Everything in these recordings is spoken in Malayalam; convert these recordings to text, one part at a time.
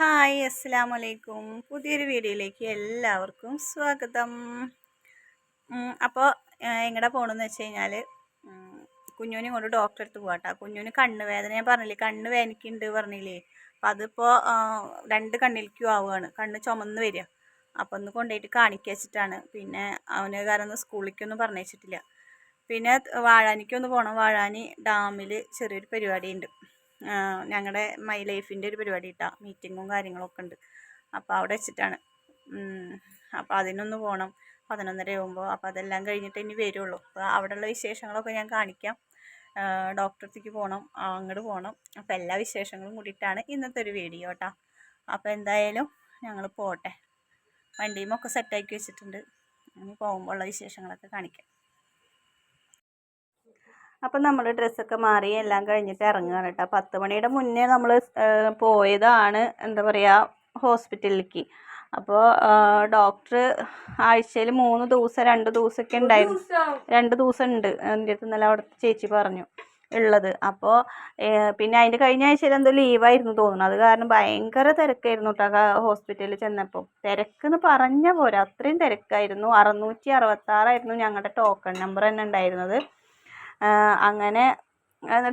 ഹായ് അസ്സാം വലൈക്കും പുതിയൊരു വീഡിയോയിലേക്ക് എല്ലാവർക്കും സ്വാഗതം. അപ്പോൾ എങ്ങടെ പോകണമെന്ന് വെച്ച് കഴിഞ്ഞാൽ കുഞ്ഞുവിനെ കൊണ്ട് ഡോക്ടറെ അടുത്ത് പോകാട്ടോ കുഞ്ഞുവിന് കണ്ണ് വേദന ഞാൻ പറഞ്ഞില്ലേ കണ്ണ് വേദനിക്കുന്നുണ്ട് പറഞ്ഞില്ലേ. അപ്പം അതിപ്പോൾ രണ്ട് കണ്ണിലേക്കും ആവുകയാണ്. കണ്ണ് ചുമന്ന് വരിക. അപ്പം ഒന്ന് കൊണ്ടുപോയിട്ട് കാണിക്കുക വെച്ചിട്ടാണ്. പിന്നെ അവന് കാരണം സ്കൂളിലേക്കൊന്നും പറഞ്ഞയച്ചിട്ടില്ല. പിന്നെ വാഴാനിക്കൊന്ന് പോകണം വാഴാനി ഡാമിൽ ചെറിയൊരു പരിപാടിയുണ്ട്. ഞങ്ങളുടെ മൈ ലൈഫിന്റെ ഒരു പരിപാടി ഇട്ടാ മീറ്റിങ്ങും കാര്യങ്ങളൊക്കെ ഉണ്ട്. അപ്പോൾ അവിടെ വെച്ചിട്ടാണ്. അപ്പോൾ അതിനൊന്ന് പോകണം പതിനൊന്നര ആകുമ്പോൾ അപ്പോൾ അതെല്ലാം കഴിഞ്ഞിട്ട് ഇനി വരുള്ളൂ. അപ്പോൾ അവിടെയുള്ള വിശേഷങ്ങളൊക്കെ ഞാൻ കാണിക്കാം. ഡോക്ടർക്ക് പോകണം അങ്ങോട്ട് പോകണം അപ്പോൾ എല്ലാ വിശേഷങ്ങളും കൂടിയിട്ടാണ് ഇന്നത്തെ ഒരു വീഡിയോ കേട്ടോ അപ്പോൾ എന്തായാലും ഞങ്ങൾ പോട്ടെ. വണ്ടിയുമൊക്കെ സെറ്റാക്കി വെച്ചിട്ടുണ്ട്. ഇനി പോകുമ്പോൾ ഉള്ള വിശേഷങ്ങളൊക്കെ കാണിക്കാം. അപ്പം നമ്മൾ ഡ്രസ്സൊക്കെ മാറി എല്ലാം കഴിഞ്ഞിട്ട് ഇറങ്ങുകയാണ് കേട്ടോ. പത്ത് മണിയുടെ മുന്നേ നമ്മൾ പോയതാണ് എന്താ പറയുക ഹോസ്പിറ്റലിലേക്ക്. അപ്പോൾ ഡോക്ടർ ആഴ്ചയിൽ മൂന്ന് ദിവസം രണ്ട് ദിവസമൊക്കെ ഉണ്ടായിരുന്നു. രണ്ട് ദിവസം ഉണ്ട്. എന്റെ അടുത്ത് ഇന്നലെ അവിടുത്തെ ചേച്ചി പറഞ്ഞു ഉള്ളത്. അപ്പോൾ പിന്നെ അതിന്റെ കഴിഞ്ഞ ആഴ്ചയിൽ എന്തോ ലീവായിരുന്നു തോന്നുന്നു. അത് കാരണം ഭയങ്കര തിരക്കായിരുന്നു കേട്ടോ ഹോസ്പിറ്റലിൽ ചെന്നപ്പോൾ തിരക്കെന്ന് പറഞ്ഞ പോരാ അത്രയും തിരക്കായിരുന്നു. അറുന്നൂറ്റി അറുപത്താറായിരുന്നു ഞങ്ങളുടെ ടോക്കൺ നമ്പർ തന്നെ ഉണ്ടായിരുന്നത്. അങ്ങനെ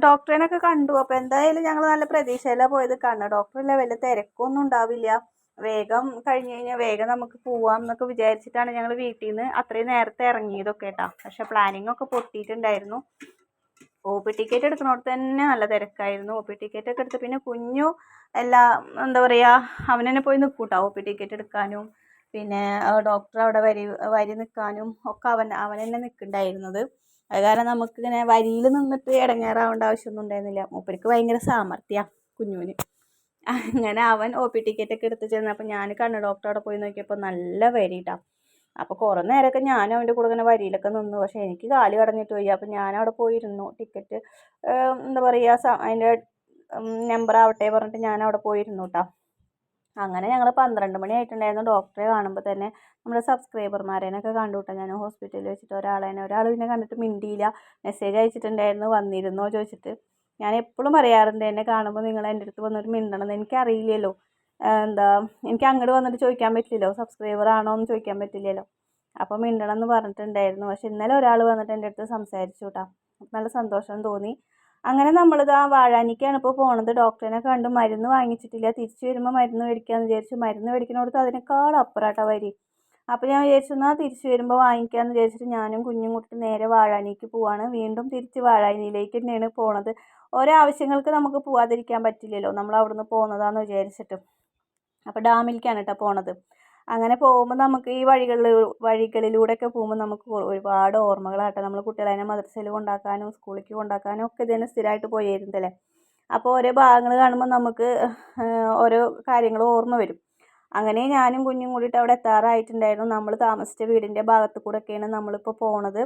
ഡോക്ടറിനൊക്കെ കണ്ടു. അപ്പോൾ എന്തായാലും ഞങ്ങൾ നല്ല പ്രതീക്ഷയിലാണ് പോയത്. കാരണം ഡോക്ടറില്ല വലിയ തിരക്കൊന്നും ഉണ്ടാവില്ല. വേഗം കഴിഞ്ഞു കഴിഞ്ഞാൽ വേഗം നമുക്ക് പോവാം എന്നൊക്കെ വിചാരിച്ചിട്ടാണ് ഞങ്ങൾ വീട്ടിൽ നിന്ന് അത്രയും നേരത്തെ ഇറങ്ങിയതൊക്കെ കേട്ടോ പക്ഷെ പ്ലാനിങ് ഒക്കെ പൊട്ടിയിട്ടുണ്ടായിരുന്നു. ഒ പി ടിക്കറ്റ് എടുക്കുന്നിടത്ത് തന്നെ നല്ല തിരക്കായിരുന്നു. ഒ പി ടിക്കറ്റ് ഒക്കെ എടുത്ത് പിന്നെ കുഞ്ഞു എല്ലാ എന്താ പറയുക അവൻ തന്നെ പോയി നിൽക്കും ഒ പി ടിക്കറ്റ് എടുക്കാനും. പിന്നെ ഡോക്ടർ അവിടെ വരി വരി നിൽക്കാനും ഒക്കെ അവൻ അവൻ തന്നെ നിൽക്കുന്നുണ്ടായിരുന്നത് അത് കാരണം നമുക്കിങ്ങനെ വരിയിൽ നിന്നിട്ട് ഇടങ്ങേറാവേണ്ട ആവശ്യമൊന്നും ഉണ്ടായിരുന്നില്ല. മൂപ്പർക്ക് ഭയങ്കര സാമർഥ്യമാണ് കുഞ്ഞുവിന് അങ്ങനെ അവൻ ഒ പി ടിക്കറ്റ് ഒക്കെ എടുത്ത് ചെന്നപ്പോൾ ഞാൻ കണ്ണ് ഡോക്ടറോടെ പോയി നോക്കിയപ്പോൾ നല്ല വരിയിട്ടാണ് അപ്പോൾ കുറേ നേരമൊക്കെ ഞാനും അവന്റെ കൂടെ ഇങ്ങനെ വരിയിലൊക്കെ നിന്നു. പക്ഷേ എനിക്ക് കാൽ കടഞ്ഞിട്ട് പോയി അപ്പോൾ ഞാൻ അവിടെ പോയിരുന്നു. ടിക്കറ്റ് എന്താ പറയുക അതിന്റെ നമ്പർ ആവട്ടെ പറഞ്ഞിട്ട് ഞാൻ അവിടെ പോയിരുന്നു കേട്ടോ അങ്ങനെ ഞങ്ങൾ പന്ത്രണ്ട് മണി ആയിട്ടുണ്ടായിരുന്നു. ഡോക്ടറെ കാണുമ്പോൾ തന്നെ നമ്മുടെ സബ്സ്ക്രൈബർമാരേനൊക്കെ കണ്ടുവിട്ടോ ഞാൻ ഹോസ്പിറ്റലിൽ വെച്ചിട്ട് ഒരാളേനെ ഒരാൾ പിന്നെ കണ്ടിട്ട് മിണ്ടിയില്ല. മെസ്സേജ് അയച്ചിട്ടുണ്ടായിരുന്നു വന്നിരുന്നോ ചോദിച്ചിട്ട്. ഞാൻ എപ്പോഴും പറയാറുണ്ട് എന്നെ കാണുമ്പോൾ നിങ്ങൾ എന്റെ അടുത്ത് വന്നിട്ട് മിണ്ടണം എനിക്കറിയില്ലല്ലോ. എന്താ എനിക്ക് അങ്ങോട്ട് വന്നിട്ട് ചോദിക്കാൻ പറ്റില്ലല്ലോ. സബ്സ്ക്രൈബർ ആണോ എന്ന് ചോദിക്കാൻ പറ്റില്ലല്ലോ. അപ്പോൾ മിണ്ടണം എന്ന് പറഞ്ഞിട്ടുണ്ടായിരുന്നു. പക്ഷെ ഇന്നലെ ഒരാൾ വന്നിട്ട് എന്റെ അടുത്ത് സംസാരിച്ചു കേട്ടോ നല്ല സന്തോഷം തോന്നി. അങ്ങനെ നമ്മളിത് ആ വാഴാനിക്കാണ് ഇപ്പോൾ പോണത്. ഡോക്ടറിനെ കണ്ട് മരുന്ന് വാങ്ങിച്ചിട്ടില്ല. തിരിച്ചു വരുമ്പോൾ മരുന്ന് മേടിക്കാമെന്ന് വിചാരിച്ചു മരുന്ന് മേടിക്കുന്നിടത്ത് അതിനേക്കാൾ അപ്പുറാട്ടാ വരി. അപ്പോൾ ഞാൻ വിചാരിച്ചു എന്നാൽ തിരിച്ചു വരുമ്പോൾ വാങ്ങിക്കാമെന്ന് വിചാരിച്ചിട്ട് ഞാനും കുഞ്ഞും കൂട്ടി നേരെ വാഴാനിക്ക് പോവാണ്. വീണ്ടും തിരിച്ച് വാഴാനിയിലേക്ക് തന്നെയാണ് പോണത്. ഓരോ ആവശ്യങ്ങൾക്ക് നമുക്ക് പോവാതിരിക്കാൻ പറ്റില്ലല്ലോ. നമ്മൾ അവിടുന്ന് പോകുന്നതാണെന്ന് വിചാരിച്ചിട്ട്. അപ്പോൾ ഡാമിലേക്കാണ് കേട്ടോ പോണത്. അങ്ങനെ പോകുമ്പോൾ നമുക്ക് ഈ വഴികളിൽ വഴികളിലൂടെയൊക്കെ പോകുമ്പോൾ നമുക്ക് ഒരുപാട് ഓർമ്മകളാട്ടെ. നമ്മൾ കുട്ടികളെ മദ്രസയിൽ കൊണ്ടാക്കാനും സ്കൂളിലേക്ക് കൊണ്ടാക്കാനും ഒക്കെ ഇതിന് സ്ഥിരമായിട്ട് പോയിരുന്നല്ലേ അപ്പോൾ ഓരോ ഭാഗങ്ങൾ കാണുമ്പോൾ നമുക്ക് ഓരോ കാര്യങ്ങൾ ഓർമ്മ വരും. അങ്ങനെ ഞാനും കുഞ്ഞും കൂടിയിട്ട് അവിടെ എത്താറായിട്ടുണ്ടായിരുന്നു. നമ്മൾ താമസിച്ച വീടിന്റെ ഭാഗത്ത് കൂടെയൊക്കെയാണ് നമ്മളിപ്പോൾ പോണത്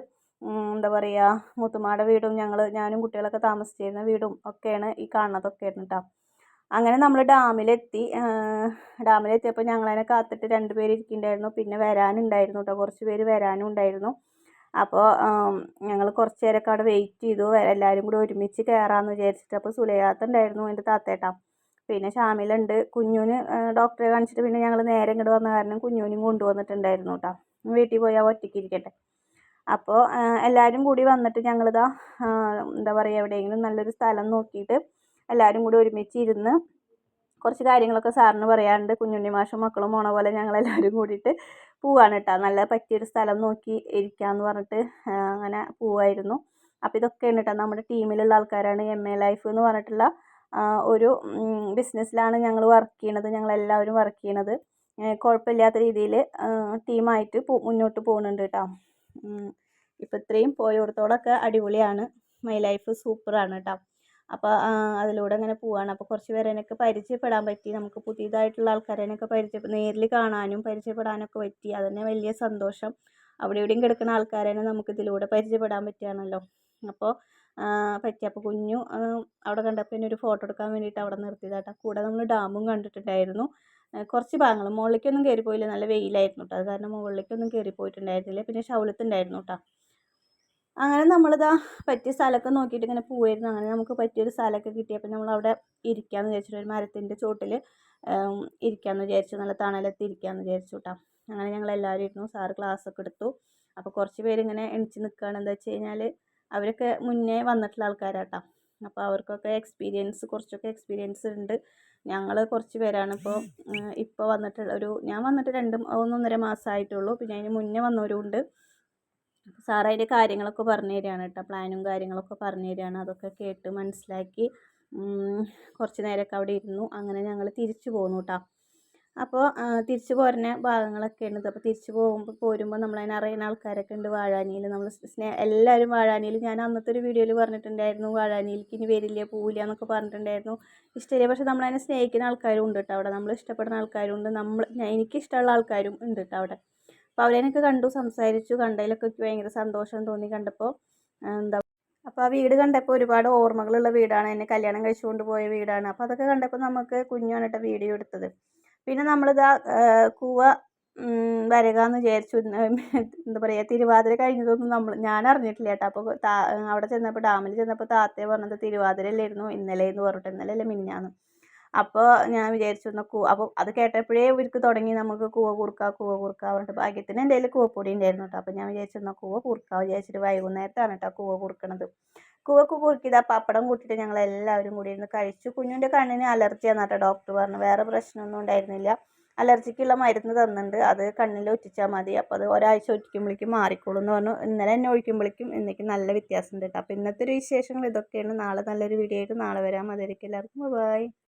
എന്താ പറയുക മുത്തുമാടെ വീടും ഞങ്ങൾ ഞാനും കുട്ടികളൊക്കെ താമസിച്ചിരുന്ന വീടും ഒക്കെയാണ് ഈ കാണുന്നതൊക്കെ ആയിരുന്നു കേട്ടോ അങ്ങനെ നമ്മൾ ഡാമിലെത്തി ഡാമിലെത്തിയപ്പോൾ ഞങ്ങളതിനെ കാത്തിട്ട് രണ്ട് പേര് ഇരിക്കുന്നുണ്ടായിരുന്നു പിന്നെ വരാനുണ്ടായിരുന്നു കേട്ടോ കുറച്ച് പേര് വരാനും ഉണ്ടായിരുന്നു. അപ്പോൾ ഞങ്ങൾ കുറച്ച് നേരമൊക്കെ അവിടെ വെയിറ്റ് ചെയ്തു. എല്ലാവരും കൂടി ഒരുമിച്ച് കയറാമെന്ന് വിചാരിച്ചിട്ട് അപ്പോൾ സുലയാത്ത ഉണ്ടായിരുന്നു എന്റെ താത്തേട്ടാ. പിന്നെ ഷാമിലുണ്ട് കുഞ്ഞുന് ഡോക്ടറെ കാണിച്ചിട്ട് പിന്നെ ഞങ്ങൾ നേരെ ഇങ്ങോട്ട് വന്ന കാരണം കുഞ്ഞുവിനും കൊണ്ടുവന്നിട്ടുണ്ടായിരുന്നു കേട്ടോ വീട്ടിൽ പോയാൽ ഒറ്റയ്ക്ക് ഇരിക്കട്ടെ. അപ്പോൾ എല്ലാവരും കൂടി വന്നിട്ട് ഞങ്ങളിതാ എന്താ പറയുക എവിടെയെങ്കിലും നല്ലൊരു സ്ഥലം നോക്കിയിട്ട് എല്ലാവരും കൂടി ഒരുമിച്ച് ഇരുന്ന് കുറച്ച് കാര്യങ്ങളൊക്കെ സാറിന് പറയാണ്ട് കുഞ്ഞുണ്ണി മാഷും മക്കളും പോണ പോലെ ഞങ്ങളെല്ലാവരും കൂടിയിട്ട് പോവാണ് കേട്ടോ നല്ല പറ്റിയൊരു സ്ഥലം നോക്കി ഇരിക്കാമെന്ന് പറഞ്ഞിട്ട് അങ്ങനെ പോവായിരുന്നു. അപ്പോൾ ഇതൊക്കെയാണ് കേട്ടോ നമ്മുടെ ടീമിലുള്ള ആൾക്കാരാണ് എം എ ലൈഫ് എന്ന് പറഞ്ഞിട്ടുള്ള ഒരു ബിസിനസ്സിലാണ് ഞങ്ങൾ വർക്ക് ചെയ്യണത്. ഞങ്ങളെല്ലാവരും വർക്ക് ചെയ്യണത്. കുഴപ്പമില്ലാത്ത രീതിയിൽ ടീമായിട്ട് മുന്നോട്ട് പോകുന്നുണ്ട് കേട്ടോ ഇപ്പോൾ ഇത്രയും പോയോടത്തോളമൊക്കെ അടിപൊളിയാണ്. മൈ ലൈഫ് സൂപ്പറാണ് കേട്ടോ അപ്പോൾ അതിലൂടെ അങ്ങനെ പോവാണ്. അപ്പോൾ കുറച്ച് പേരെനൊക്കെ പരിചയപ്പെടാൻ പറ്റി. നമുക്ക് പുതിയതായിട്ടുള്ള ആൾക്കാരെയൊക്കെ പരിചയ നേരിൽ കാണാനും പരിചയപ്പെടാനൊക്കെ പറ്റി. അതുതന്നെ വലിയ സന്തോഷം. അവിടെ ഇവിടെയും കിടക്കുന്ന ആൾക്കാരെ നമുക്ക് ഇതിലൂടെ പരിചയപ്പെടാൻ പറ്റുകയാണല്ലോ അപ്പോൾ പറ്റി. അപ്പോൾ കുഞ്ഞു അവിടെ കണ്ടപ്പോൾ എന്നെ ഒരു ഫോട്ടോ എടുക്കാൻ വേണ്ടിയിട്ട് അവിടെ നിർത്തിയതാട്ടോ. കൂടെ നമ്മൾ ഡാമും കണ്ടിട്ടുണ്ടായിരുന്നു. കുറച്ച് ഭാഗങ്ങൾ. മുകളിലേക്കൊന്നും കയറി പോയില്ല നല്ല വെയിലായിരുന്നു കേട്ടോ അത് കാരണം മുകളിലേക്കൊന്നും കയറി പോയിട്ടുണ്ടായിരുന്നില്ല പിന്നെ ഷൗലത്തുണ്ടായിരുന്നു കേട്ടോ അങ്ങനെ നമ്മളിതാ പറ്റിയ സ്ഥലമൊക്കെ നോക്കിയിട്ട് ഇങ്ങനെ പോവായിരുന്നു. അങ്ങനെ നമുക്ക് പറ്റിയൊരു സ്ഥലമൊക്കെ കിട്ടിയപ്പോൾ നമ്മളവിടെ ഇരിക്കാമെന്ന് വിചാരിച്ചിട്ട് ഒരു മരത്തിന്റെ ചോട്ടിൽ ഇരിക്കാമെന്ന് വിചാരിച്ചു. നല്ല തണലത്ത് ഇരിക്കാമെന്ന് വിചാരിച്ചു കേട്ടോ അങ്ങനെ ഞങ്ങൾ എല്ലാവരും ഇരുന്നു. സാറ് ക്ലാസ്സൊക്കെ എടുത്തു. അപ്പോൾ കുറച്ച് പേരിങ്ങനെ എണിച്ച് നിൽക്കുകയാണ്. എന്താ വെച്ച് കഴിഞ്ഞാൽ അവരൊക്കെ മുന്നേ വന്നിട്ടുള്ള ആൾക്കാരാട്ടോ അപ്പോൾ അവർക്കൊക്കെ എക്സ്പീരിയൻസ് കുറച്ചൊക്കെ എക്സ്പീരിയൻസ് ഉണ്ട്. ഞങ്ങൾ കുറച്ച് പേരാണ് ഇപ്പോൾ ഇപ്പോൾ വന്നിട്ടുള്ള ഒരു ഞാൻ വന്നിട്ട് രണ്ട് ഒന്നൊന്നര മാസമായിട്ടുള്ളൂ. പിന്നെ അതിന് മുന്നേ വന്നവരും ഉണ്ട്. സാർ അതിന്റെ കാര്യങ്ങളൊക്കെ പറഞ്ഞു തരികയാണ് കേട്ടോ പ്ലാനും കാര്യങ്ങളൊക്കെ പറഞ്ഞു തരികയാണ് അതൊക്കെ കേട്ട് മനസ്സിലാക്കി കുറച്ച് നേരമൊക്കെ അവിടെ ഇരുന്നു. അങ്ങനെ ഞങ്ങൾ തിരിച്ചു പോന്നു കേട്ടോ അപ്പോൾ തിരിച്ചു പോരുന്ന ഭാഗങ്ങളൊക്കെ ഉണ്ട് അപ്പോൾ തിരിച്ചു പോകുമ്പോൾ പോരുമ്പോൾ നമ്മളതിനെ അറിയുന്ന ആൾക്കാരൊക്കെ ഉണ്ട് വാഴാനിയിൽ നമ്മൾ സ്നേ എല്ലാവരും വാഴാനിയിൽ ഞാൻ അന്നത്തെ ഒരു വീഡിയോയിൽ പറഞ്ഞിട്ടുണ്ടായിരുന്നു വാഴാനിയിലേക്ക് ഇനി വരില്ല പോവില്ല എന്നൊക്കെ പറഞ്ഞിട്ടുണ്ടായിരുന്നു. ഇഷ്ടമില്ല പക്ഷെ നമ്മളതിനെ സ്നേഹിക്കുന്ന ആൾക്കാരും ഉണ്ട് കേട്ടോ അവിടെ. നമ്മൾ ഇഷ്ടപ്പെടുന്ന ആൾക്കാരും ഉണ്ട്. നമ്മൾ എനിക്കിഷ്ടമുള്ള ആൾക്കാരും ഉണ്ട് കേട്ടോ അവിടെ. അപ്പോൾ അവരെനിക്ക് കണ്ടു സംസാരിച്ചു കണ്ടതിലൊക്കെ എനിക്ക് ഭയങ്കര സന്തോഷം തോന്നി കണ്ടപ്പോൾ എന്താ അപ്പോൾ ആ വീട് കണ്ടപ്പോൾ ഒരുപാട് ഓർമ്മകളുള്ള വീടാണ്. എന്നെ കല്യാണം കഴിച്ചുകൊണ്ട് പോയ വീടാണ്. അപ്പോൾ അതൊക്കെ കണ്ടപ്പോൾ നമുക്ക് കുഞ്ഞാണ് വീഡിയോ എടുത്തത്. പിന്നെ നമ്മളിതാ കൂവ വരക എന്ന് വിചാരിച്ചു. എന്താ പറയുക തിരുവാതിര കഴിഞ്ഞതൊന്നും നമ്മൾ ഞാൻ അറിഞ്ഞിട്ടില്ല കേട്ടോ. അപ്പോൾ അവിടെ ചെന്നപ്പോൾ ഡാമിൽ ചെന്നപ്പോൾ താത്തയെ പറഞ്ഞത് തിരുവാതിര അല്ലായിരുന്നു ഇന്നലെ എന്ന് പറഞ്ഞിട്ട്. ഇന്നലെ അല്ലേ മിനിഞ്ഞാന്ന്. അപ്പോൾ ഞാൻ വിചാരിച്ചു എന്നാൽ കൂ അപ്പോൾ അത് കേട്ടപ്പോഴേ ഇവർക്ക് തുടങ്ങി നമുക്ക് കൂവ കൂർക്ക കൂവ കൂർക്ക പറഞ്ഞിട്ട് ഭാഗ്യത്തിന് എന്റെ കയ്യിൽ കൂവപ്പൊടി ഉണ്ടായിരുന്നു കേട്ടോ. അപ്പോൾ ഞാൻ വിചാരിച്ചു എന്നാൽ കൂവ കൂർക്ക വിചാരിച്ചിട്ട് വൈകുന്നേരത്താണ് കേട്ടോ കൂവ കൂർക്കണത് കൂവക്ക് കുറുക്കിയത് ആ പപ്പടം കൂട്ടിയിട്ട് ഞങ്ങൾ എല്ലാവരും കൂടി ഇരുന്ന് കഴിച്ചു. കുഞ്ഞിന്റെ കണ്ണിന് അലർജിയാണ് കേട്ടോ ഡോക്ടർ പറഞ്ഞു. വേറെ പ്രശ്നമൊന്നും ഉണ്ടായിരുന്നില്ല. അലർജിക്കുള്ള മരുന്ന് തന്നിട്ടുണ്ട്. അത് കണ്ണിൽ ഒറ്റിച്ചാൽ മതി. അപ്പോൾ അത് ഒരാഴ്ച ഒറ്റിക്കുമ്പോഴേക്കും മാറിക്കോളും എന്ന് പറഞ്ഞു. ഇന്നലെ എന്നെ ഒഴിക്കുമ്പോഴേക്കും ഇന്നേക്ക് നല്ല വ്യത്യാസം ഉണ്ട് കേട്ടോ. അപ്പോൾ ഇന്നത്തെ ഒരു വിശേഷങ്ങൾ ഇതൊക്കെയാണ്. നാളെ നല്ലൊരു വീഡിയോ ആയിട്ട് നാളെ വരാം. അതായിരിക്കും എല്ലാവർക്കും ബൈ.